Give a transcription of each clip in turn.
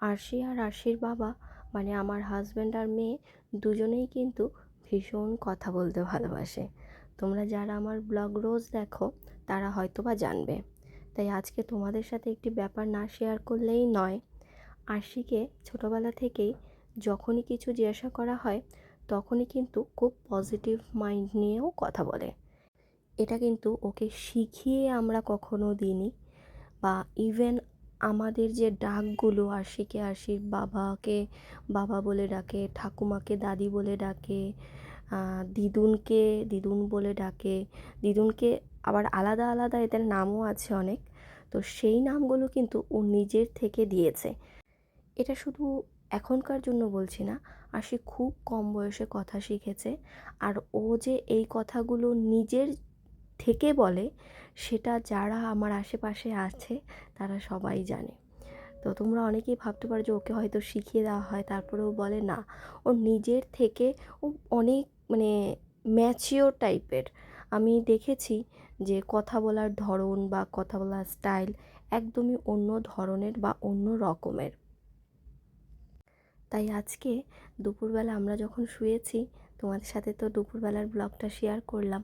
আরশি আর আরশির বাবা মানে আমার হাজব্যান্ড আর মেয়ে, দুজনেই কিন্তু ভীষণ কথা বলতে ভালোবাসে। তোমরা যারা আমার ব্লগ রোজ দেখো, তারা হয়তো বা জানবে। তাই আজকে তোমাদের সাথে একটি ব্যাপার না শেয়ার করলেই নয়। আরশিকে ছোটোবেলা থেকেই যখনই কিছু জিজ্ঞাসা করা হয়, তখনই কিন্তু খুব পজিটিভ মাইন্ড নিয়েও কথা বলে। এটা কিন্তু ওকে শিখিয়ে আমরা কখনো দিইনি বা ইভেন আমাদের যে ডাকগুলো আরশিকে আরশির বাবাকে বাবা বলে ডাকে, ঠাকুমাকে দাদি বলে ডাকে দিদুনকে দিদুন বলে ডাকে, দিদুনকে আবার আলাদা আলাদা এদের নামও আছে অনেক, তো সেই নামগুলো কিন্তু ও নিজের থেকে দিয়েছে। এটা শুধু এখনকার জন্য বলছি না আশি খুব কম বয়সে কথা শিখেছে, আর ও যে এই কথাগুলো নিজের থেকে বলে, সেটা যারা আমার আশেপাশে আছে, তারা সবাই জানে। তো তোমরা অনেকেই ভাবতে পারো যে ওকে হয়তো শিখিয়ে দেওয়া হয়, তারপরেও বলে না। ও নিজের থেকে ও অনেক মানে ম্যাচিওর টাইপের আমি দেখেছি যে কথা বলার ধরন বা কথা বলার স্টাইল একদমই অন্য ধরনের বা অন্য রকমের। তাই আজকে দুপুরবেলা আমরা যখন শুয়েছি, তোমাদের সাথে তো দুপুরবেলার ব্লগটা শেয়ার করলাম।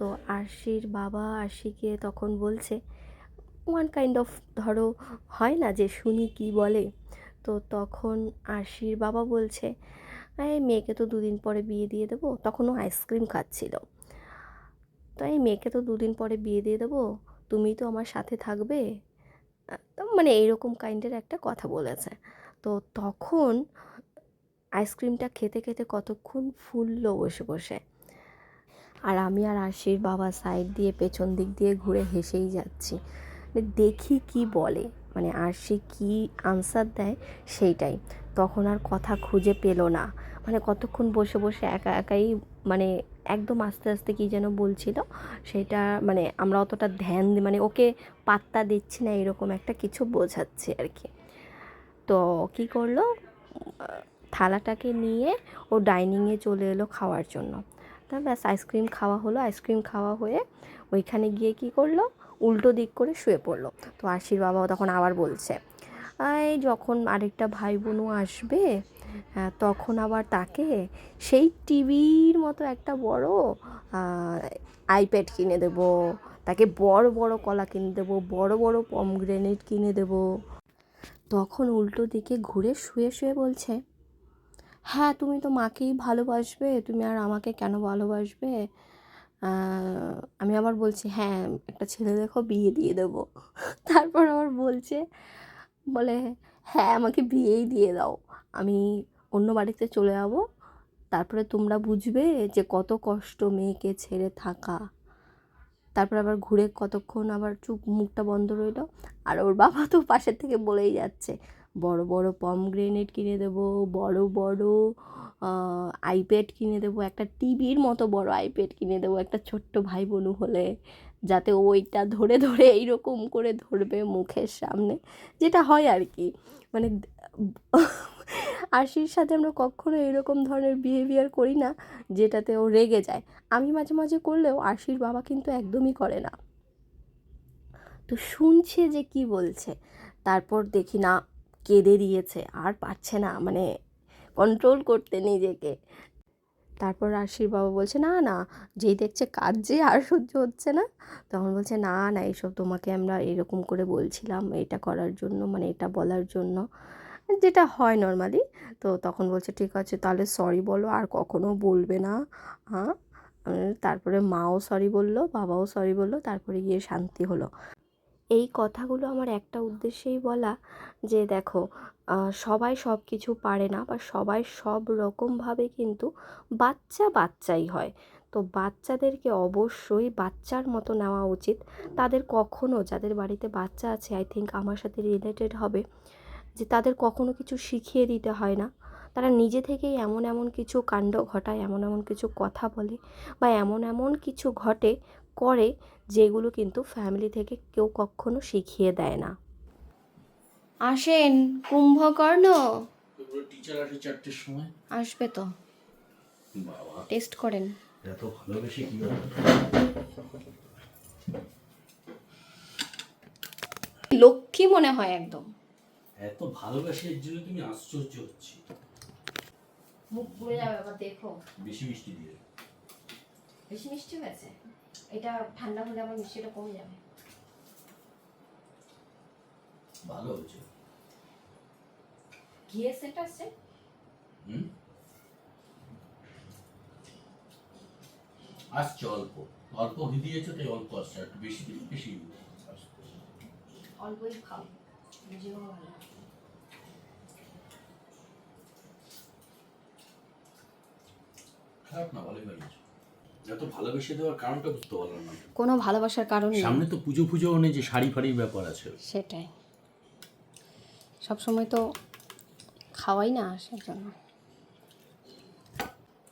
তো আরশির বাবা আরশিকে তখন বলছে ওয়ান কাইন্ড অফ ধরো, হয় না যে শুনি কি বলে? তো তখন আরশির বাবা বলছে, এই মেয়েকে তো দুদিন পরে বিয়ে দিয়ে দেবো। তখনও আইসক্রিম খাচ্ছিল। তো এই মেয়েকে তো দুদিন পরে বিয়ে দিয়ে দেবো? তুমি তো আমার সাথে থাকবে? মানে এইরকম কাইন্ডের একটা কথা বলেছে। তো তখন আইসক্রিমটা খেতে খেতে কতক্ষণ ফুললো বসে বসে। আর আমি আর আশির বাবা সাইড দিয়ে পেছন দিক দিয়ে ঘুরে হেসেই যাচ্ছি। মানে দেখি কি বলে মানে আরশি কি আনসার দেয় সেইটাই। তখন আর কথা খুঁজে পেল না। মানে কতক্ষণ বসে বসে একা একাই মানে একদম আস্তে আস্তে কি যেন বলছিল, সেটা মানে আমরা অতটা ধ্যান মানে ওকে পাত্তা দিচ্ছি না, এরকম একটা কিছু বোঝাচ্ছে আর কি। তো কি করল? থালাটাকে নিয়ে ও ডাইনিংয়ে চলে এলো খাওয়ার জন্য। তা ব্যাস, আইসক্রিম খাওয়া হলো। আইসক্রিম খাওয়া হয়ে ওইখানে গিয়ে কি করল? উল্টো দিক করে শুয়ে পড়ল। তো আশির বাবাও তখন আবার বলছে যখন আরেকটা ভাই বোনও আসবে তখন আবার তাকে সেই টিভির মতো একটা বড় আইপ্যাড কিনে দেবো, তাকে বড় বড় কলা কিনে দেবো, বড় বড় পমগ্রেনেট কিনে দেবো। তখন উল্টো দিকে ঘুরে শুয়ে শুয়ে বলছে হ্যাঁ তুমি তো মাকেই ভালোবাসবে, তুমি আর আমাকে কেন ভালোবাসবে? আমি আবার বলছি হ্যাঁ একটা ছেলে দেখো, বিয়ে দিয়ে দেবো। তারপর আবার বলছে, বলে হ্যাঁ আমাকে বিয়েই দিয়ে দাও, আমি অন্য বাড়িতে চলে যাব, তারপরে তোমরা বুঝবে যে কত কষ্ট মেয়েকে ছেড়ে থাকা। তারপর আবার ঘুরে কতক্ষণ আবার চুপ, মুখটা বন্ধ রইল, আর ওর বাবা তো পাশের থেকে বলেই যাচ্ছে বড় বড় পমগ্রেনেট কিনে দেবো, বড় বড় আইপ্যাড কিনে দেবো, একটা টিভির মতো বড় আইপ্যাড কিনে দেবো, একটা ছোট্ট ভাই বোনু হলে, যাতে ওইটা ধরে ধরে এইরকম করে ধরবে মুখের সামনে, যেটা হয় আর কি। মানে আশির সাথে আমরা কখনো এরকম ধরনের বিহেভিয়ার করি না, যেটাতে ও রেগে যায়। আমি মাঝে মাঝে করলেও আশির বাবা কিন্তু একদমই করে না। তো শুনছে যে কি বলছে, তারপর দেখি না কেঁদে দিয়েছে, আর পারছে না মানে কন্ট্রোল করতে নিজেকে। তারপর আশির বাবা বলছে, না না, যেই দেখছে কাজ যে আর সহ্য হচ্ছে না। তখন বলছে, না না এইসব তোমাকে আমরা এরকম করে বলছিলাম, এটা করার জন্য মানে এটা বলার জন্য। যেটা হয় নর্মালি তো তখন বলছে, ঠিক আছে, তাহলে সরি বলো, আর কখনো বলবে না। হ্যাঁ তারপরে মাও সরি বলল, বাবাও সরি বলল, তারপরে গিয়ে শান্তি হলো। এই কথাগুলো আমার একটা উদ্দেশ্যেই বলা যে দেখো সবাই সব কিছু পারে না বা সবাই সব রকমভাবে কিন্তু বাচ্চা বাচ্চাই হয়। তো বাচ্চাদেরকে অবশ্যই বাচ্চার মতো নেওয়া উচিত। তাদের কখনো, যাদের বাড়িতে বাচ্চা আছে আই থিঙ্ক আমার সাথে রিলেটেড হবে, যে তাদের কখনো কিছু শিখিয়ে দিতে হয় না। তারা নিজে থেকেই এমন এমন কিছু কাণ্ড ঘটায়, এমন এমন কিছু কথা বলে বা এমন এমন কিছু ঘটে করে যেগুলো কিন্তু ফ্যামিলি থেকে কেউ কখনো শিখিয়ে দেয় না। আসেন কুম্ভকর্ণ। টিচার আসে চারটের সময়। আসবে তো। বাবা। টেস্ট করেন। এত ভালোবেসে কি লক্ষ্মী মনে হয় একদম। এত ভালোবাসি এর জন্য তুমি আশ্চর্য হচ্ছে। মুখ পুড়ে যাবে আবার দেখো। বেশি মিষ্টি দিয়ে। বেশি মিষ্টি হয়েছে? এটা ঠান্ডা হলে আমার মিষ্টিটা কমে যাবে। ভালো হয়েছে। ঘিয়ের সেট আছে। হুম? আসছে অল্প। অল্প ঘি দিয়েছ তাই অল্প আসছে। একটু বেশি দিলে বেশি। অল্পই খাও বুঝেও ভালো। খারাপ না ভালোই বানিয়েছো এত ভালোবেসে দেওয়ার কারণটা বুঝতে পারলাম না। কোনো ভালোবাসার কারণ নেই। সামনে তো পুজো নেই যে শাড়ি ফাড়ির ব্যাপার আছে। সেটাই। সব সময় তো খাওয়াই না সেজন্য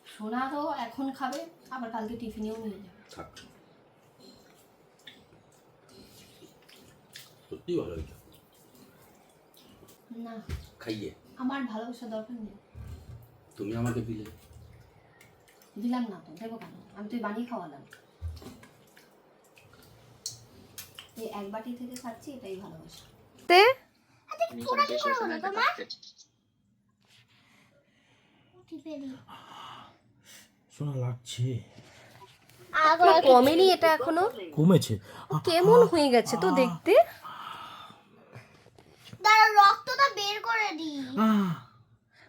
সোনা তো এখন খাবে আবার কালকে টিফিনেও নিয়ে যাবে। থাক। সত্যি ভালো হয়েছে। না। খাইয়ে। আমার ভালোবাসার দরকার নেই। তুমি আমাকে দিলে। দিলাম না তো দেবো কেন? আমি তুই বানিয়ে খাওয়ালাম। এই এক বাটি থেকে খাচ্ছি এটাই ভালোবাসা। শোনা লাগছে। কমেনি এটা এখনও। কমেছে? কেমন হয়ে গেছে তো দেখতে। দাঁড়া রক্তটা বের করে দি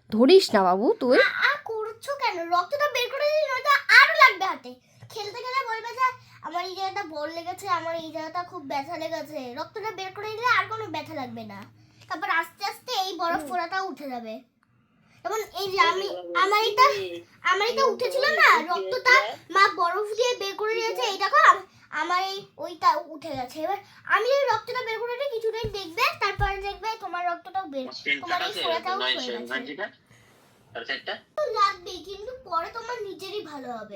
ধরিস না বাবু তুই আর করছ কেন? রক্তটা বের লাগবে হাতে। খেলতে গেলে বলবে যে আমার এই জায়গাটা বল লেগেছে আমার এই জায়গাটা খুব ব্যথা লেগেছে। রক্তটা বের করে দিলে আর কোনো ব্যথা লাগবে না। তারপর আস্তে আস্তে এই বরফ ফোড়াটা উঠে যাবে। যেমন এই যে আমি আমার এটা আমার এটা উঠেছিল না? রক্তটা মা বরফ দিয়ে বের করে দিয়েছে এই দেখো আমার এই ওইটা উঠে গেছে। এবার আমি এই রক্তটা বের করে দিই কিছুদিন দেখবে তারপরে দেখবে তোমার রক্তটাও বের তোমার এই ফোড়াটাও হয়ে গেছে। লাগবে কিন্তু পরে নিজেরই ভালো হবে।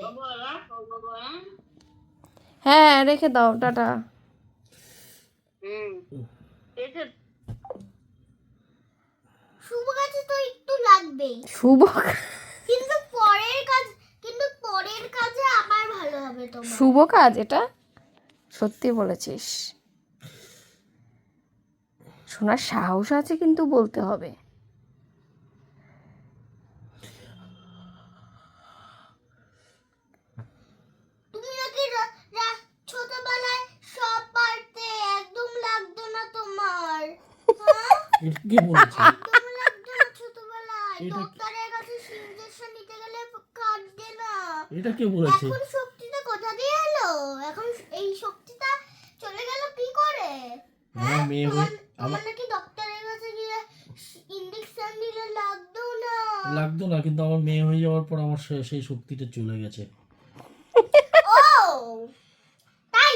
হ্যাঁ রেখে দাও টাটা। শুভ গাছে তো একটু লাগবেই। শুভ কিন্তু পরের কাজ কিন্তু পরের কাজে আবার ভালো হবে তোমার। শুভ কাজ এটা? সত্যি বলেছিস। শোনার সাহস আছে কিন্তু বলতে হবে তুমি নাকি রা- রা- ছোটবেলায় সব পারতে একদম লাগতো না তোমার হ্যাঁ? এটা কে বলেছে একদম লাগতো না ছোটবেলায় এটা কি- ডক্টরের কাছে ইনজেকশন নিতে গেলে কাটবে না এটা কে বলেছে। এখন শক্তিটা কোথা দিয়ে এলো? এখন এই শক্তিটা চলে গেল কি করে? আমার মেয়ে হয়ে তোমার নাকি ডক্টরের কাছে গিয়ে ইনজেকশন দিলে লাগতো না? লাগতো না কিন্তু আমার মেয়ে হয়ে যাওয়ার পর আমার সেই শক্তিটা চলে গেছে। ও! তাই?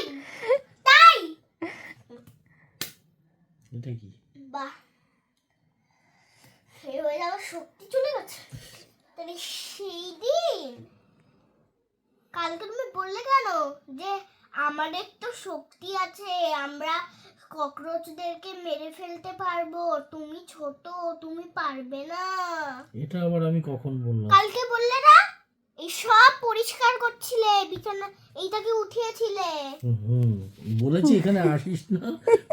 তাই? এটা কি? বাহ। হয়ে যাওয়ার শক্তি চলে গেছে। তাহলে সেই দিন কালকে তুমি বললে কেন? যে আমাদের তো শক্তি আছে আমরা ককরোচদেরকে মেরে ফেলতে পারব। তুমি ছোট তুমি পারবে না। এটা আবার আমি কখন বললাম? কালকে বললে না? এই সব পরিষ্কার করছিলে বিছানা এইটাকে উঠিয়েছিলে? হুম। বলেছি এখানে আসিস না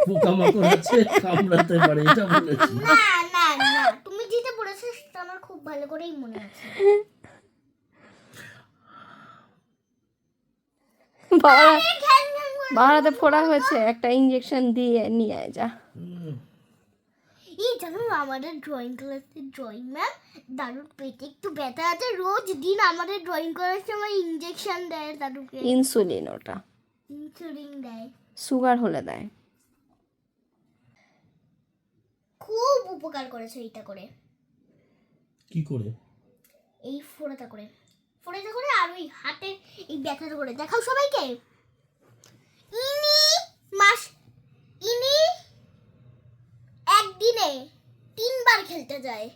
পোকামাকড় আছে কামড়াতে পারে এটা বলেছি। না না না। তুমি যেটা বলেছ সেটা আমার খুব ভালো করেই মনে আছে। বাবা ঘ্যান ঘ্যান ফোড়া হয়েছে একটা ইঞ্জেকশন দিয়ে নিয়ে আয় যা। এই জানো আমাদের ড্রয়িং ক্লাসে ড্রয়িং ম্যাম দাদুর পেটে একটু ব্যথা আছে। রোজ দিন আমাদের ড্রয়িং করার সময় ইঞ্জেকশন দেয় দাদুকে। ইনসুলিন ওটা। ইনসুলিন দেয়। সুগার হলে দেয়। খুব উপকার করেছে এইটা করে। কি করে? এই ফোড়াটা করে। ফোড়াটা করে আর ওই হাতে এই ব্যথাটা করে দেখাও সবাইকে। ইনি মাস ইনি একদিনে তিনবার খেলতে যায়।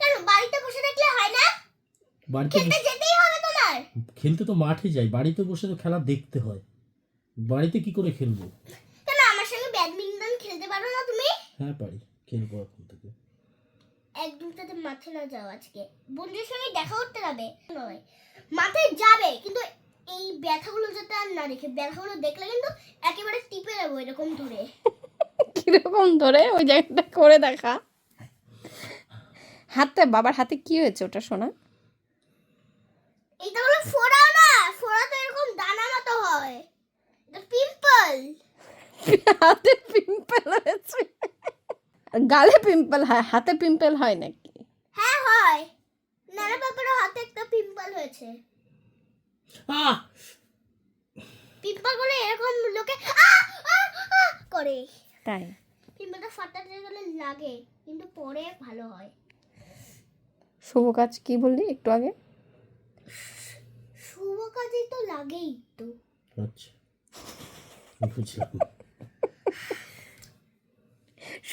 কেন বাড়িতে বসে থাকলে হয় না? বাড়িতে খেলতে যেতেই হবে তোমার খেলতে তো মাঠে যাই বাড়িতে বসে তো খেলা দেখতে হয়। বাড়িতে কি করে খেলব? কেন আমার সঙ্গে ব্যাডমিন্টন খেলতে পারো না তুমি? হ্যাঁ পারি। খেলব এখন থেকে। একদম তাতে মাঠে না যাও আজকে। বন্ধুদের সঙ্গে দেখা করতে যাবে। নয় মাঠে যাবে কিন্তু এই ব্যথাগুলো যাতে আর না দেখে ব্যথাগুলো দেখলে কিন্তু একেবারে টিপে যাব এরকম ধরে। কীরকম ধরে? ওই জায়গাটা করে দেখা। হাতে বাবার হাতে কি হয়েছে ওটা শোনা? এটা হলো ফোড়া না ফোড়া তো এরকম দানা মতো হয়। এটা পিম্পল। হাতে পিম্পল হয়েছে। গালে পিম্পল হয় হাতে পিম্পল হয় নাকি? হ্যাঁ হয়। নানা বাবার হাতে একটা পিম্পল হয়েছে। পিম্পল করে এরকম লোকে করে। তাই? পিম্পলটা ফাটাতে গেলে লাগে কিন্তু পরে ভালো হয়। শুভ কাজ কি বললি একটু আগে? শুভ কাজে তো লাগেই তো। আচ্ছা বুঝলাম।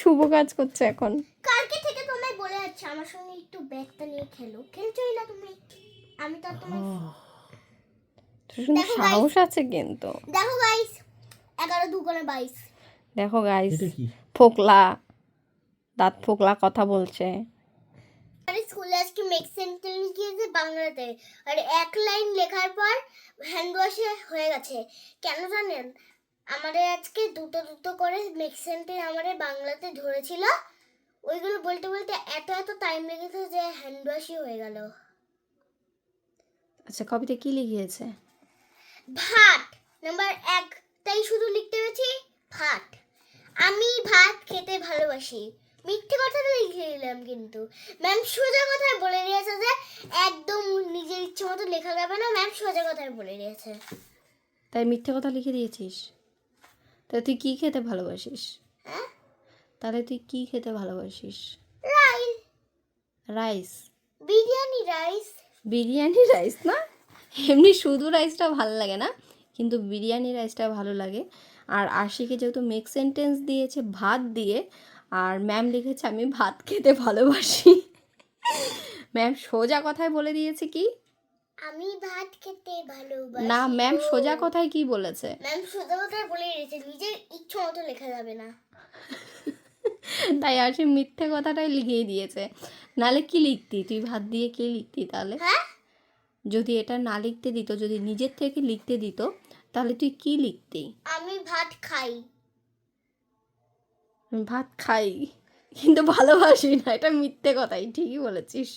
শুভ কাজ করছে এখন। কালকে থেকে তোমায় বলে যাচ্ছে আমার সঙ্গে একটু ব্যাগটা নিয়ে খেলো। খেলছোই না তুমি? আমি তো তোমার সাহস আছে কিন্তু। দেখো গাইস এগারো দুগুণে বাইশ। দেখো গাইস ফোকলা। দাঁত ফোকলা কথা বলছে। আরে স্কুলে আজকে মেক সেন্টেন্স লিখিয়েছে বাংলাতে। আর এক লাইন লেখার পর হ্যান্ড ওয়াশে হয়ে গেছে। কেন জানেন? আমাদের আজকে দুটো দুটো করে মেক সেন্টেন্স আমাদের বাংলাতে ধরেছিল। ওইগুলো বলতে বলতে এত এত টাইম লেগেছে যে হ্যান্ড ওয়াশই হয়ে গেল। আচ্ছা কবিতা কি লিখিয়েছে? ভাত নাম্বার এক তাই শুধু লিখতে পেরেছি ভাত। আমি ভাত খেতে ভালোবাসি। মিথ্যে কথাটা লিখে দিলাম কিন্তু। ম্যাম সোজা কথায় বলে দিয়েছে যে একদম নিজের ইচ্ছে মতো লেখা যাবে না। ম্যাম সোজা কথায় বলে দিয়েছে। তাই মিথ্যে কথা লিখে দিয়েছিস? তাই তুই কি খেতে ভালোবাসিস? তাহলে তুই কি খেতে ভালোবাসিস? Rice. Rice? Biryani rice. Biryani rice না? এমনি শুধু রাইসটা ভালো লাগে না কিন্তু বিরিয়ানি রাইসটা ভালো লাগে। আর আশিকে যেহেতু মেক সেন্টেন্স দিয়েছে ভাত দিয়ে আর ম্যাম লিখেছে আমি ভাত খেতে ভালোবাসি। ম্যাম সোজা কথায় বলে দিয়েছে কি? আমি ভাত খেতে ভালোবাসি। না ম্যাম সোজা কথায় কি বলেছে? ম্যাম সোজা কথায় বলে দিয়েছে নিজের ইচ্ছে মতো লেখা যাবে না। তাই আর সে মিথ্যে কথাটাই লিখিয়ে দিয়েছে। নালে কি লিখতি? তুই ভাত দিয়ে কি লিখতি তাহলে হ্যাঁ? যদি এটা না লিখতে দিত যদি নিজের থেকে লিখতে দিত তাহলে তুই কি লিখতি? আমি ভাত খাই। ভাত খাই। কিন্তু ভালোবাসি না এটা মিথ্যে কথাই ঠিকই বলেছিস।